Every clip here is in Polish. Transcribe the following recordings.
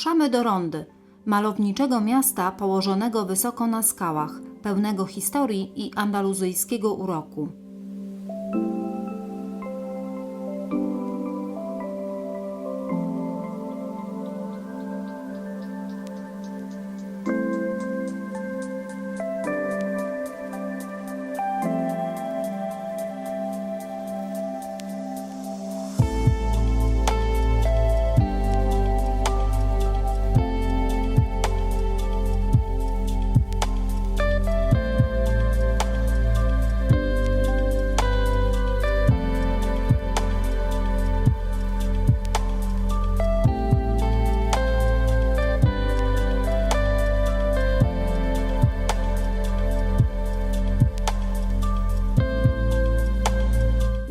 Ruszamy do Rondy, malowniczego miasta położonego wysoko na skałach, pełnego historii i andaluzyjskiego uroku.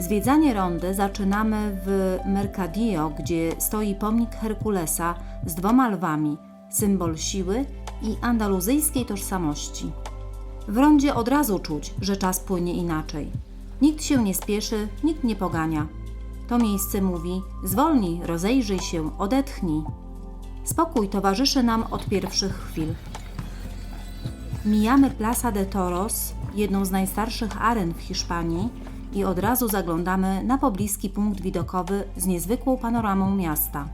Zwiedzanie rondy zaczynamy w Mercadillo, gdzie stoi pomnik Herkulesa z dwoma lwami, symbol siły i andaluzyjskiej tożsamości. W rondzie od razu czuć, że czas płynie inaczej. Nikt się nie spieszy, nikt nie pogania. To miejsce mówi: zwolnij, rozejrzyj się, odetchnij. Spokój towarzyszy nam od pierwszych chwil. Mijamy Plaza de Toros, jedną z najstarszych aren w Hiszpanii, i od razu zaglądamy na pobliski punkt widokowy z niezwykłą panoramą miasta.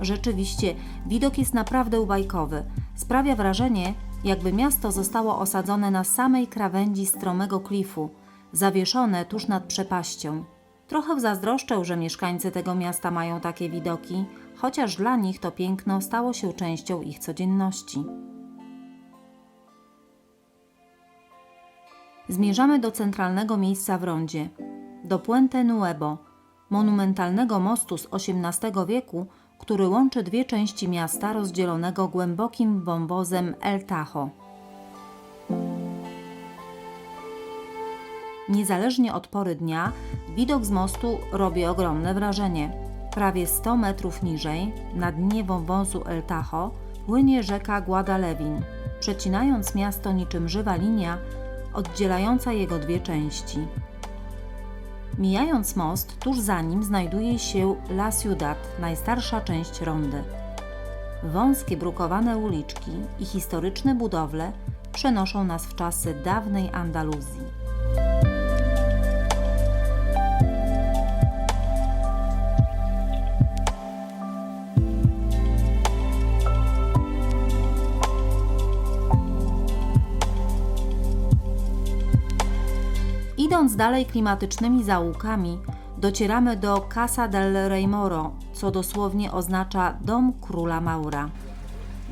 Rzeczywiście, widok jest naprawdę bajkowy. Sprawia wrażenie, jakby miasto zostało osadzone na samej krawędzi stromego klifu, zawieszone tuż nad przepaścią. Trochę zazdroszczę, że mieszkańcy tego miasta mają takie widoki, chociaż dla nich to piękno stało się częścią ich codzienności. Zmierzamy do centralnego miejsca w rondzie, do Puente Nuevo, monumentalnego mostu z XVIII wieku, który łączy dwie części miasta rozdzielonego głębokim wąwozem El Tajo. Niezależnie od pory dnia, widok z mostu robi ogromne wrażenie. Prawie 100 metrów niżej, na dnie wąwozu El Tajo, płynie rzeka Guadalewin, przecinając miasto niczym żywa linia, oddzielająca jego dwie części. Mijając most, tuż za nim znajduje się La Ciudad, najstarsza część rondy. Wąskie, brukowane uliczki i historyczne budowle przenoszą nas w czasy dawnej Andaluzji. Idąc dalej klimatycznymi zaułkami, docieramy do Casa del Rey Moro, co dosłownie oznacza dom króla Maura.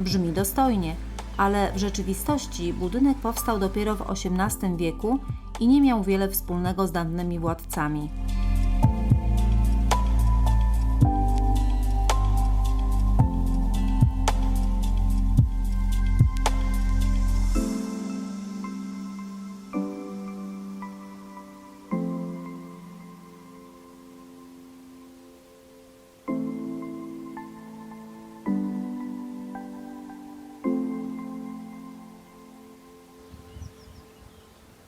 Brzmi dostojnie, ale w rzeczywistości budynek powstał dopiero w XVIII wieku i nie miał wiele wspólnego z dawnymi władcami.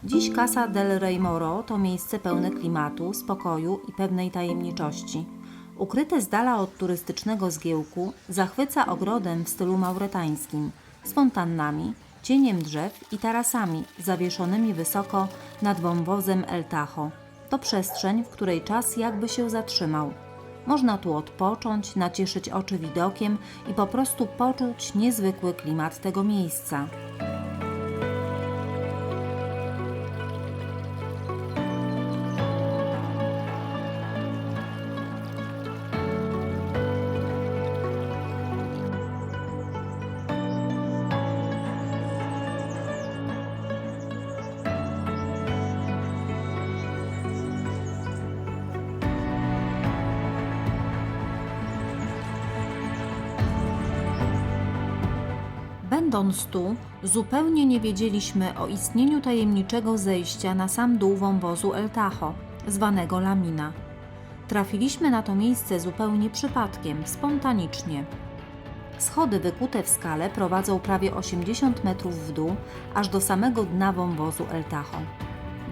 Dziś Casa del Rey Moro to miejsce pełne klimatu, spokoju i pewnej tajemniczości. Ukryte z dala od turystycznego zgiełku, zachwyca ogrodem w stylu mauretańskim, z fontannami, cieniem drzew i tarasami zawieszonymi wysoko nad wąwozem El Tajo. To przestrzeń, w której czas jakby się zatrzymał. Można tu odpocząć, nacieszyć oczy widokiem i po prostu poczuć niezwykły klimat tego miejsca. Będąc tu, zupełnie nie wiedzieliśmy o istnieniu tajemniczego zejścia na sam dół wąwozu El Tajo, zwanego Lamina. Trafiliśmy na to miejsce zupełnie przypadkiem, spontanicznie. Schody wykute w skale prowadzą prawie 80 metrów w dół, aż do samego dna wąwozu El Tajo.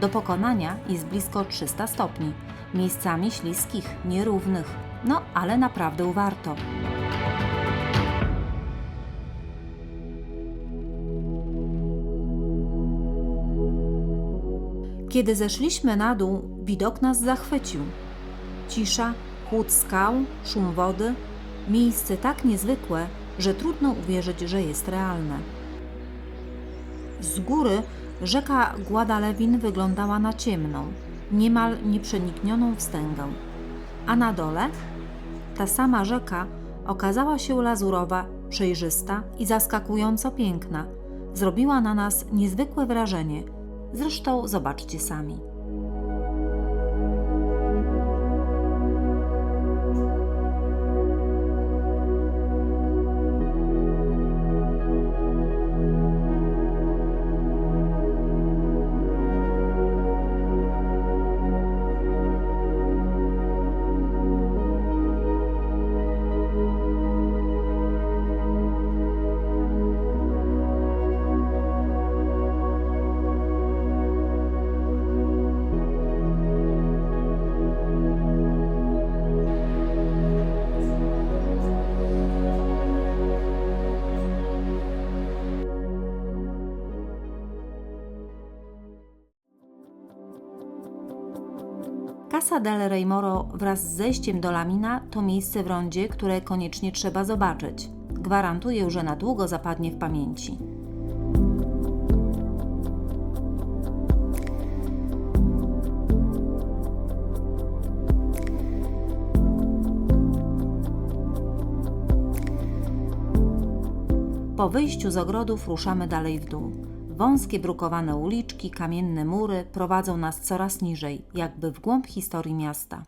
Do pokonania jest blisko 300 stopni, miejscami śliskich, nierównych, no ale naprawdę warto. Kiedy zeszliśmy na dół, widok nas zachwycił. Cisza, chłód skał, szum wody, miejsce tak niezwykłe, że trudno uwierzyć, że jest realne. Z góry rzeka Guadalewin wyglądała na ciemną, niemal nieprzeniknioną wstęgę, a na dole ta sama rzeka okazała się lazurowa, przejrzysta i zaskakująco piękna. Zrobiła na nas niezwykłe wrażenie. Zresztą zobaczcie sami. Casa del Rey Moro wraz z zejściem do Lamina to miejsce w rondzie, które koniecznie trzeba zobaczyć. Gwarantuję, że na długo zapadnie w pamięci. Po wyjściu z ogrodów ruszamy dalej w dół. Wąskie brukowane uliczki, kamienne mury prowadzą nas coraz niżej, jakby w głąb historii miasta.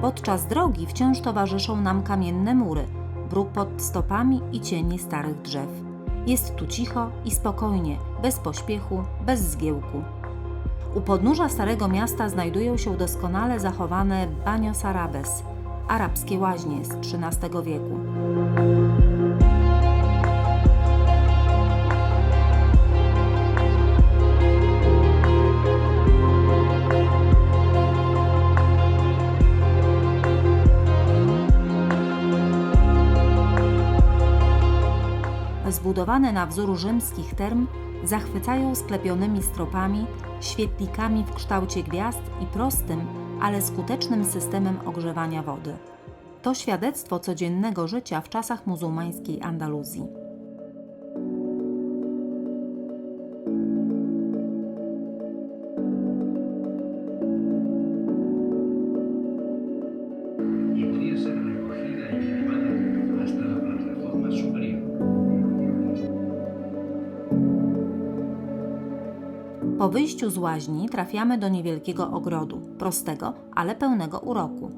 Podczas drogi wciąż towarzyszą nam kamienne mury, bruk pod stopami i cienie starych drzew. Jest tu cicho i spokojnie, bez pośpiechu, bez zgiełku. U podnóża Starego Miasta znajdują się doskonale zachowane Banios Arabes, arabskie łaźnie z XIII wieku. Zbudowane na wzór rzymskich term, zachwycają sklepionymi stropami, świetlikami w kształcie gwiazd i prostym, ale skutecznym systemem ogrzewania wody. To świadectwo codziennego życia w czasach muzułmańskiej Andaluzji. Po wyjściu z łaźni trafiamy do niewielkiego ogrodu, prostego, ale pełnego uroku.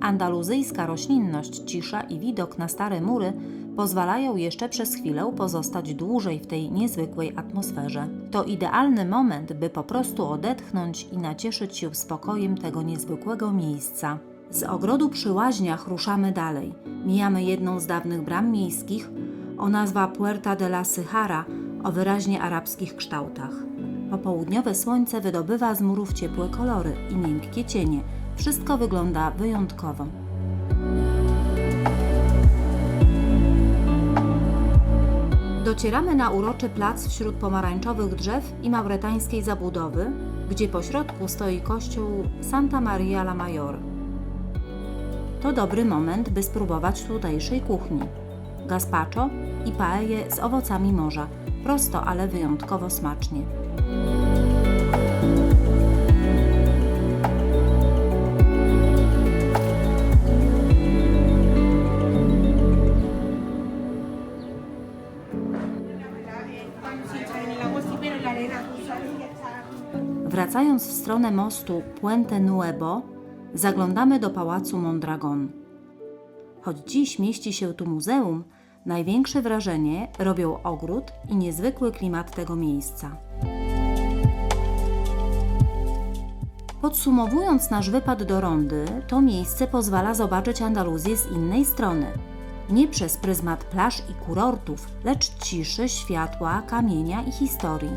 Andaluzyjska roślinność, cisza i widok na stare mury pozwalają jeszcze przez chwilę pozostać dłużej w tej niezwykłej atmosferze. To idealny moment, by po prostu odetchnąć i nacieszyć się spokojem tego niezwykłego miejsca. Z ogrodu przy łaźniach ruszamy dalej. Mijamy jedną z dawnych bram miejskich o nazwa Puerta de la Syjara o wyraźnie arabskich kształtach. Popołudniowe słońce wydobywa z murów ciepłe kolory i miękkie cienie. Wszystko wygląda wyjątkowo. Docieramy na uroczy plac wśród pomarańczowych drzew i mauretańskiej zabudowy, gdzie pośrodku stoi kościół Santa Maria la Mayor. To dobry moment, by spróbować tutejszej kuchni. Gazpacho i paelle z owocami morza. Prosto, ale wyjątkowo smacznie. Wracając w stronę mostu Puente Nuevo, zaglądamy do pałacu Mondragon. Choć dziś mieści się tu muzeum, największe wrażenie robią ogród i niezwykły klimat tego miejsca. Podsumowując nasz wypad do Rondy, to miejsce pozwala zobaczyć Andaluzję z innej strony. Nie przez pryzmat plaż i kurortów, lecz ciszy, światła, kamienia i historii.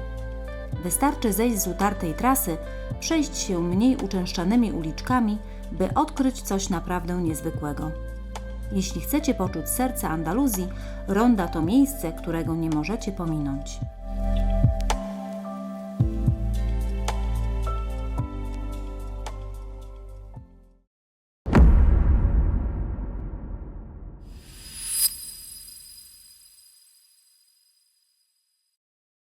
Wystarczy zejść z utartej trasy, przejść się mniej uczęszczanymi uliczkami, by odkryć coś naprawdę niezwykłego. Jeśli chcecie poczuć serce Andaluzji, Ronda to miejsce, którego nie możecie pominąć.